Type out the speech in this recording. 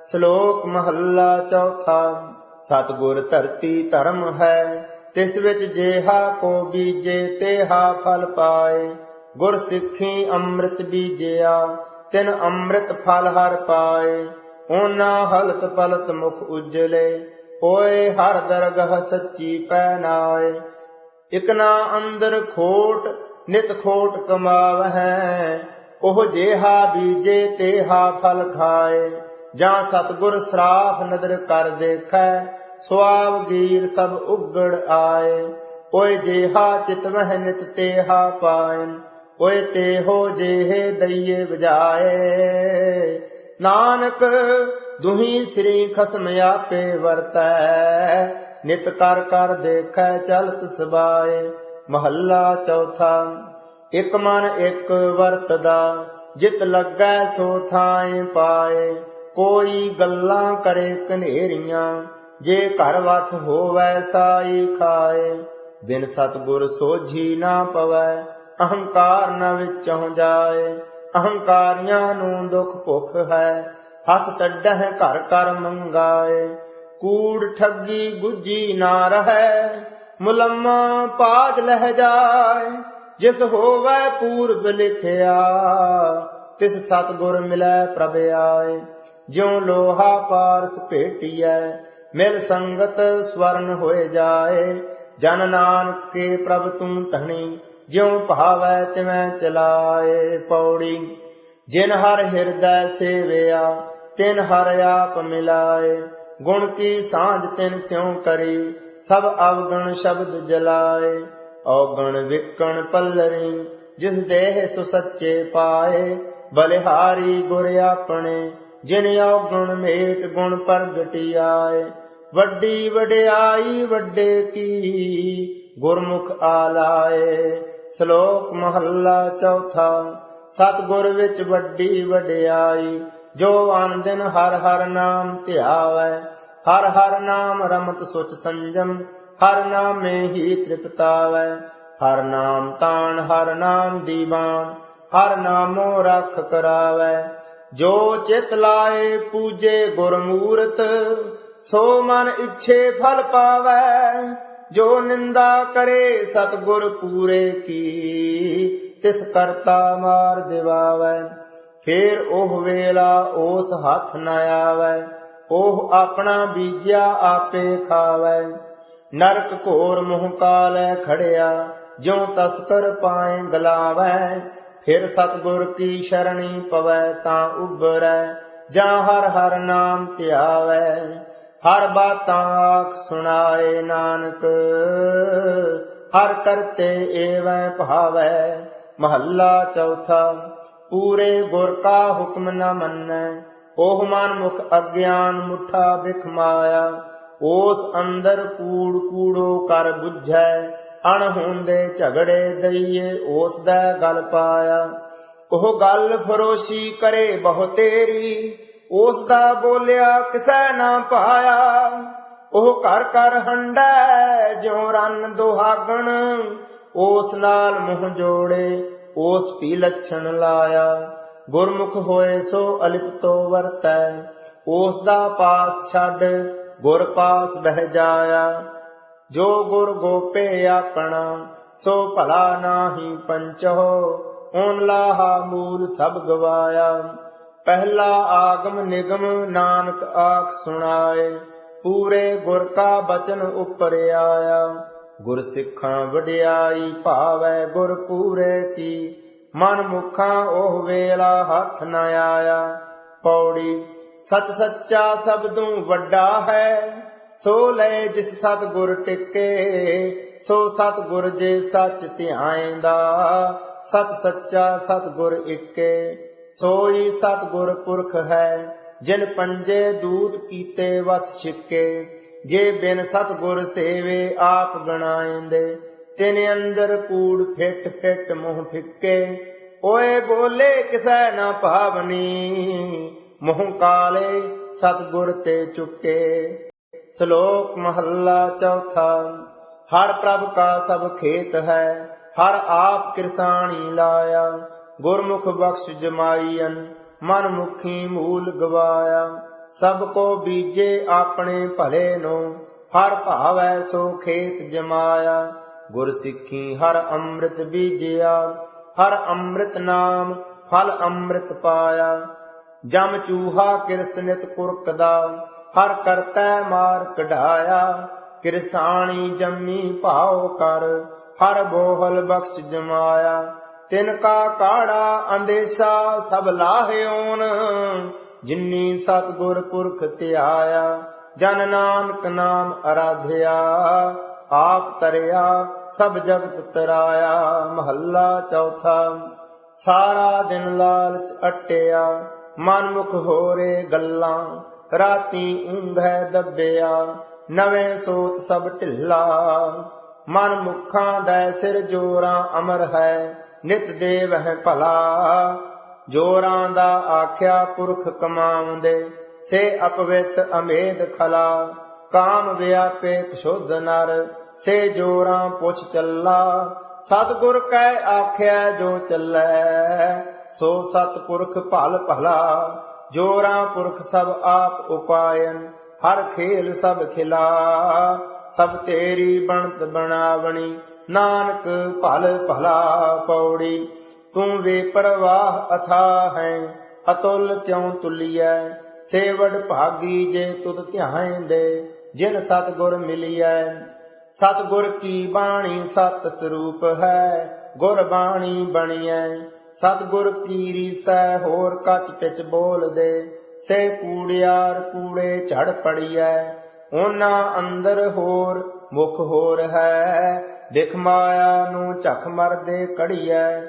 ਸ਼ਲੋਕ ਮਹੱਲਾ ਚੌਥਾ, ਸਤਿਗੁਰ ਧਰਤੀ ਧਰਮ ਹੈ, ਤਿਸ ਵਿੱਚ ਜੇਹਾ ਕੋ ਬੀਜੇ ਤੇਹਾ ਫਲ ਪਾਏ। ਗੁਰ ਸਿੱਖੀ ਅੰਮ੍ਰਿਤ ਬੀਜਿਆ, ਤਿਨ ਅੰਮ੍ਰਿਤ ਫਲ ਹਰ ਪਾਏ। ਓਨਾ ਹਲਤ ਪਲਤ ਮੁਖ ਉਜਲੇ, ਹੋਏ ਹਰ ਦਰਗਹ ਸੱਚੀ ਪੈ ਨਾਏ ਇਕ ਨਾ ਅੰਦਰ ਖੋਟ, ਨਿਤ ਖੋਟ ਕਮਾਵ ਹੈ ਉਹ ਜੇਹਾ ਬੀਜੇ ਤੇਹਾ ਫਲ ਖਾਏ। ਜਾਂ ਸਤਗੁਰ ਸਰਾਫ ਨਦਰ ਕਰ ਦੇਖੈ, ਸੁਆਵ ਗੀਰ ਸਭ ਉਗੜ ਆਏ। ਓਏ ਜੇਹਾ ਚਿਤ ਮਹਿ ਨਿਤ ਤੇਹਾ ਪਾਇਨ ਓਏ ਤੇਹੋ ਜੇਹੇ ਦਈਏ ਬਜਾਏ ਨਾਨਕ, ਦੁਹੀ ਸ੍ਰੀ ਖਸਮ ਆਪੇ ਵਰਤੈ, ਨਿਤ ਕਰ ਕਰ ਦੇਖੈ ਚਲਤ ਸਬਾਏ। ਮਹੱਲਾ ਚੌਥਾ, ਇਕ ਮਨ ਇਕ ਵਰਤਦਾ, ਜਿਤ ਲੱਗੈ ਸੋ ਥਾਏ ਪਾਏ। ਕੋਈ ਗੱਲਾਂ ਕਰੇ ਕਨੇਰੀਆਂ ਜੇ ਘਰ ਵਥ ਹੋਵੈ ਸਾਈ ਖਾਏ। ਬਿਨ ਸਤਗੁਰ ਸੋਝੀ ਨਾ ਪਵੈ, ਅਹੰਕਾਰ ਨ ਵਿੱਚੋਂ ਜਾਏ। ਅਹੰਕਾਰੀਆਂ ਨੂੰ ਦੁਖ ਭੁਖ ਹੈ, ਹੱਥ ਟੱਡਹਿ ਘਰ ਕਰ ਮੰਗਾਏ। ਕੂੜ ਠੱਗੀ ਗੁੱਜੀ ਨਾ ਰਹੈ, ਮੁਲੰਮਾ ਪਾਜ ਲਹਿ ਜਾਏ। ਜਿਸ ਹੋਵੈ ਪੂਰਬ ਲਿਖਿਆ, ਤਿਸ ਸਤਗੁਰ ਮਿਲੈ ਪ੍ਰਭ ਆਏ। ਜਿਉ ਲੋਹਾ ਪਾਰਸ ਭੇਟੀਐ, ਮਿਲ ਸੰਗਤ ਸਵਰਨ ਹੋਏ ਜਾਏ। ਜਨ ਨਾਨਕ ਕੇ ਪ੍ਰਭ ਤੂੰ ਧਣੀ, ਜਿਉ ਭਾਵੈ ਤਿਵੈ ਚਲਾਏ ਪੌੜੀ। ਜਿਨ ਹਰ ਹਿਰਦੈ ਸੇਵਿਆ, ਤਿਨ ਹਰ ਆਪ ਮਿਲਾਏ। ਗੁਣ ਕੀ ਸਾਂਝ ਤਿਨ ਸਿਉ ਕਰੀ, ਸਭ ਅਵਗਣ ਸ਼ਬਦ ਜਲਾਏ। ਔਗਣ ਵਿਕਣ ਪੱਲਰੀ, ਜਿਸ ਦੇਹ ਸੁਸੱਚੇ ਪਾਏ, ਬਲਿਹਾਰੀ ਗੁਰ ਆਪਣੇ। ਜਿਨ ਔਗਣ ਮੇਟ ਗੁਣ ਪ੍ਰਗਟੀ ਆਏ ਵੱਡੀ ਵਡਿਆਈ ਵੱਡੇ ਕੀ, ਗੁਰਮੁਖ ਆਲਾਏ। ਸ਼ਲੋਕ ਮਹੱਲਾ ਚੌਥਾ, ਸਤਿਗੁਰ ਵਿੱਚ ਵੱਡੀ ਵਡਿਆਈ, ਜੋ ਅਨ ਦਿਨ ਹਰ ਹਰ ਨਾਮ ਧਿਆਵੈ। ਹਰ ਹਰ ਨਾਮ ਰਮਤ ਸੁਚ ਸੰਜਮ, ਹਰ ਨਾਮੇ ਹੀ ਤ੍ਰਿਪਤਾਵੈ। ਹਰ ਨਾਮ ਤਾਣ, ਹਰ ਨਾਮ ਦੀਵਾਨ, ਹਰ ਨਾਮੋ ਰੱਖ ਕਰਾਵੈ। ਜੋ ਚਿਤ ਲਾਏ ਪੂਜੇ ਗੁਰਮੂਰਤ, ਸੋ ਮਨ ਇੱਛੇ ਫਲ ਪਾਵੈ। ਜੋ ਨਿੰਦਾ ਕਰੇ ਸਤਗੁਰ ਪੂਰੇ ਕੀ, ਤਿਸ ਕਰਤਾ ਮਾਰ ਦਿਵਾਵੈ। ਫੇਰ ਉਹ ਵੇਲਾ ਉਸ ਹੱਥ ਨਾ ਆਵੈ, ਉਹ ਆਪਣਾ ਬੀਜਿਆ ਆਪੇ ਖਾਵੈ। ਨਰਕ ਘੋਰ ਮੁਹ ਕਾਲੈ ਖੜਿਆ, ਜਿਉ ਤਸਕਰ ਪਾਏ ਗਲਾਵੈ। ਫਿਰ ਸਤਗੁਰ ਕੀ ਸ਼ਰਣੀ ਪਵੈ ਤਾਂ ਉਬਰੈ ਜਾਂ ਹਰ ਹਰ ਨਾਮ ਧਿਆਵੈ। ਹਰ ਬਾਤਾਂ ਆਖ ਸੁਣਾਏ ਨਾਨਕ, ਹਰ ਕਰਤੇ ਏਵੈ ਭਾਵੈ। ਮਹੱਲਾ ਚੌਥਾ, ਪੂਰੇ ਗੁਰ ਕਾ ਹੁਕਮ ਨ ਮੰਨੈ, ਉਹ ਮਨ ਮੁਖ ਅਗਿਆਨ ਮੁਠਾ ਬਿਖ ਮਾਇਆ, ਉਸ ਅੰਦਰ ਕੂੜ ਕੂੜੋ ਕਰ 부 ਝੈ ਅਣ ਝਗੜੇ ਦਈਏ, ਉਸ ਦਾ ਗਲ ਪਾਇਆ। ਉਹ ਗੱਲ ਫਰੋਸ਼ੀ ਕਰੇ ਬਹੁ ਉਸ ਦਾ ਬੋਲਿਆ ਕਿਸੈ ਨਾ ਪਾਇਆ। ਉਹ ਘਰ ਘਰ ਹੰਡੈ, ਜਿਉ ਰਨ ਦੁਹਾਗਣ, ਉਸ ਨਾਲ ਮੂੰਹ ਜੋੜੇ, ਉਸ ਪੀ ਲੱਛਣ ਲਾਇਆ। ਗੁਰਮੁਖ ਹੋਏ ਸੋ ਅਲਿਪ ਅਲਿਪਤੋ ਵਰਤੈ, ਉਸ ਦਾ ਪਾਸ ਛੱਡ ਗੁਰ ਪਾਸ ਬਹਿ ਜਾਇਆ। ਜੋ ਗੁਰ ਗੋਪੇ ਆਪਣਾ, ਸੋ ਭਲਾ ਨਾਹੀ ਪੰਚੋ ਓਨ ਲਾਹਾ ਮੂਲ ਸਭ ਗਵਾਇਆ। ਪਹਿਲਾ ਆਗਮ ਨਿਗਮ ਨਾਨਕ ਆਖ ਸੁਣਾਏ, ਪੂਰੇ ਗੁਰ ਕਾ ਬਚਨ ਉਪਰ ਆਇਆ। ਗੁਰ ਸਿੱਖਾਂ ਵਡਿਆਈ ਭਾਵੈ ਗੁਰ ਪੂਰੇ ਕੀ, ਮਨ ਮੁਖਾਂ ਉਹ ਵੇਲਾ ਹੱਥ ਨ ਆਇਆ। ਪੌੜੀ, ਸਚ ਸੱਚਾ ਸਬਦੋਂ ਵੱਡਾ ਹੈ ਸੋ ਲੈ ਜਿਸ ਸਤ ਗੁਰ ਟਿਕੇ, ਸੋ ਸਤ ਗੁਰ ਜੇ ਸੱਚ ਧਿਆਇਂਦਾ ਸਚ ਸੱਚਾ ਸਤ ਗੁਰ ਇੱਕੇ। ਸੋਈ ਸਤ ਗੁਰ ਪੁਰਖ ਹੈ, ਜਿਨ ਪੰਜੇ ਦੂਤ ਕੀਤੇ ਵਸ ਛਿੱਕੇ। ਜੇ ਬਿਨ ਸਤ ਗੁਰ ਸੇਵੇ ਆਪ ਗਣਾਇਂਦੇ ਤਿਨ ਅੰਦਰ ਕੂੜ ਫਿੱਟ ਫਿੱਟ ਮੂੰਹ ਫਿੱਕੇ। ਓਏ ਬੋਲੇ ਕਿਸੈ ਨਾ ਭਾਵਨੀ, ਮੂੰਹ ਕਾਲੇ ਸਤਗੁਰ ਤੇ ਚੁੱਕੇ। ਸ਼ਲੋਕ ਮਹੱਲਾ ਚੌਥਾ, ਹਰ ਪ੍ਰਭ ਕਾ ਸਭ ਖੇਤ ਹੈ, ਹਰ ਆਪ ਕਿਰਸਾਣੀ ਲਾਇਆ, ਗੁਰਮੁਖ ਬਖਸ਼ ਜਮਾਈਨ ਮਨ ਮੁਖੀ ਮੂਲ ਗਵਾਇਆ। ਸਭ ਕੋ ਬੀਜੇ ਆਪਣੇ ਭਲੇ ਨੂੰ, ਹਰ ਭਾਵੈ ਸੋ ਖੇਤ ਜਮਾਇਆ। ਗੁਰ ਸਿੱਖੀ ਹਰ ਅੰਮ੍ਰਿਤ ਬੀਜਿਆ, ਹਰ ਅੰਮ੍ਰਿਤ ਨਾਮ ਫਲ ਅੰਮ੍ਰਿਤ ਪਾਇਆ। ਜਮ ਚੂਹਾ ਕਿਰਸਨਿਤ ਕੁਰਕਦਾ ਹਰ ਕਰਤੈ ਮਾਰ ਕਢਾਇਆ। ਕਿਰਸਾਣੀ ਜੰਮੀ ਭਾਉ ਕਰ, ਹਰ ਬੋਹਲ ਬਖਸ਼ ਜਮਾਇਆ। ਤਿਨ ਕਾ ਕਾੜਾ ਅੰਦੇਸਾ, ਸਭ ਲਾਹਿਓਨ ਜਿਨੀ ਸਤਗੁਰ ਪੁਰਖ ਧਿਆਇਆ, ਜਨ ਨਾਨਕ ਨਾਮ ਅਰਾਧਿਆ। ਆਪ ਤਰਿਆ, ਸਭ ਜਗਤ ਤਰਾਇਆ। ਮਹੱਲਾ ਚੌਥਾ, ਸਾਰਾ ਦਿਨ ਲਾਲਚ ਅਟਿਆ। ਮਨ ਮੁਖ ਹੋਰੇ ਗੱਲਾਂ, ਰਾਤੀ ਉਂਘੈ ਦੱਬਿਆ, ਨਵੇਂ ਸੋਤ ਸਭ ਢਿੱਲਾ। ਮਨ ਮੁਖਾਂ ਦਾ ਸਿਰ ਜੋਰਾਂ ਅਮਰ ਹੈ, ਨਿਤ ਦੇਵ ਹੈ ਭਲਾ। ਜੋਰਾਂ ਦਾ ਆਖਿਆ ਪੁਰਖ ਕਮਾਉਂਦੇ, ਸੇ ਅਪਵਿੱਤ ਅਮੇਦ ਖਲਾ। ਕਾਮ ਵਿਆਪੇ ਸ਼ੁੱਧ ਨਰ, ਸੇ ਜੋਰਾਂ ਪੁੱਛ ਚੱਲਾ। ਸਤਿਗੁਰ ਕੈ ਆਖਿਆ ਜੋ ਚੱਲੈ ਸੋ ਸਤਿਪੁਰਖ ਭਲ ਭਲਾ, ਜੋਰਾ ਪੁਰਖ ਸਭ ਆਪ ਉਪਾਇਨ, ਹਰ ਖੇਲ ਸਭ ਖਿਲਾ। ਸਭ ਤੇਰੀ ਬਣਤ ਬਣਾਵਣੀ, ਨਾਨਕ ਭਲ ਭਲਾ ਪੌੜੀ। ਤੂੰ ਵੇ ਪ੍ਰਵਾਹ ਅਥਾ ਹੈ, ਅਤੁਲ ਕਿਉ ਤੁਲੀਐ? ਸੇਵੜ ਭਾਗੀ ਜੇ ਤੁਧ ਧਿਆਇਂਦੇ ਜਿਨ ਸਤਿਗੁਰ ਮਿਲਿਐ। ਸਤਿਗੁਰ ਕੀ ਬਾਣੀ ਸਤ ਸਰੂਪ ਹੈ, ਗੁਰ ਬਾਣੀ ਬਣੀਐ। ਸਤਿਗੁਰ ਕੀ ਰੀਸੈ ਹੋਰ ਕੱਚ ਪਿਚ ਬੋਲਦੇ, ਸੇ ਕੂੜਿਆਰ ਕੂੜੇ ਝੜ ਪੜੀਐ, ਉਹਨਾਂ ਅੰਦਰ ਹੋਰ ਮੁਖ ਹੋਰ ਹੈ ਦਿਖ ਮਾਇਆ ਨੂੰ ਝਖ ਮਰਦੇ ਕੜੀਐ।